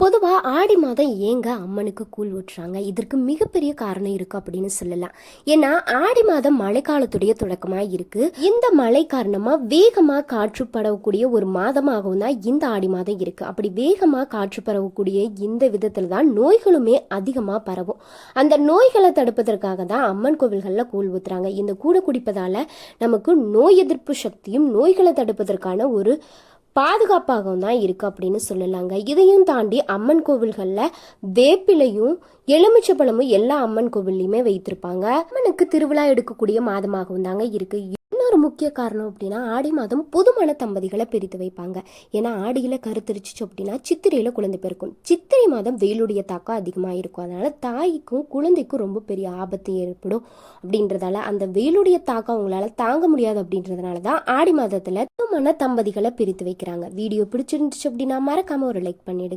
பொதுவாக ஆடி மாதம் ஏங்க அம்மனுக்கு கூழ் ஊற்றுறாங்க? இதற்கு மிகப்பெரிய காரணம் இருக்குது அப்படின்னு சொல்லலாம். ஏன்னா ஆடி மாதம் மழைக்காலத்துடைய தொடக்கமாக இருக்குது இந்த மழை காரணமாக வேகமாக காற்று பரவக்கூடிய ஒரு மாதமாகவும் தான் இந்த ஆடி மாதம் இருக்குது அப்படி வேகமாக காற்று பரவக்கூடிய இந்த விதத்தில் தான் நோய்களுமே அதிகமாக பரவும். அந்த நோய்களை தடுப்பதற்காக தான் அம்மன் கோவில்களில் கூழ் ஊத்துறாங்க. இந்த கூட குடிப்பதால் நமக்கு நோய் எதிர்ப்பு சக்தியும் நோய்களை தடுப்பதற்கான ஒரு பாதுகாப்பாகவும் தான் இருக்கு அப்படின்னு சொல்லலாங்க. இதையும் தாண்டி அம்மன் கோவில்களில் வேப்பிலையும் எலுமிச்சப்பழமும் எல்லா அம்மன் கோவில்லையுமே வைத்திருப்பாங்க. அம்மனுக்கு திருவிழா எடுக்கக்கூடிய மாதமாகவும் தாங்க இருக்கு. இன்னொரு முக்கிய காரணம் அப்படின்னா ஆடி மாதம் புதுமண தம்பதிகளை பிரித்து வைப்பாங்க. ஏன்னா ஆடியில் கருத்தரிச்சிச்சு அப்படின்னா சித்திரையில் குழந்தை பிறக்கும். சித்திரை மாதம் வெயிலுடைய தாக்கம் அதிகமாக இருக்கும். அதனால் தாய்க்கும் குழந்தைக்கும் ரொம்ப பெரிய ஆபத்து ஏற்படும் அப்படின்றதால அந்த வெயிலுடைய தாக்கம் அவங்களால தாங்க முடியாது அப்படின்றதுனால தான் ஆடி மாதத்தில் புதுமண தம்பதிகளை பிரித்து வைக்கிறாங்க. வீடியோ பிடிச்சிருந்துச்சு அப்படின்னா மறக்காமல் ஒரு லைக் பண்ணிடுங்க.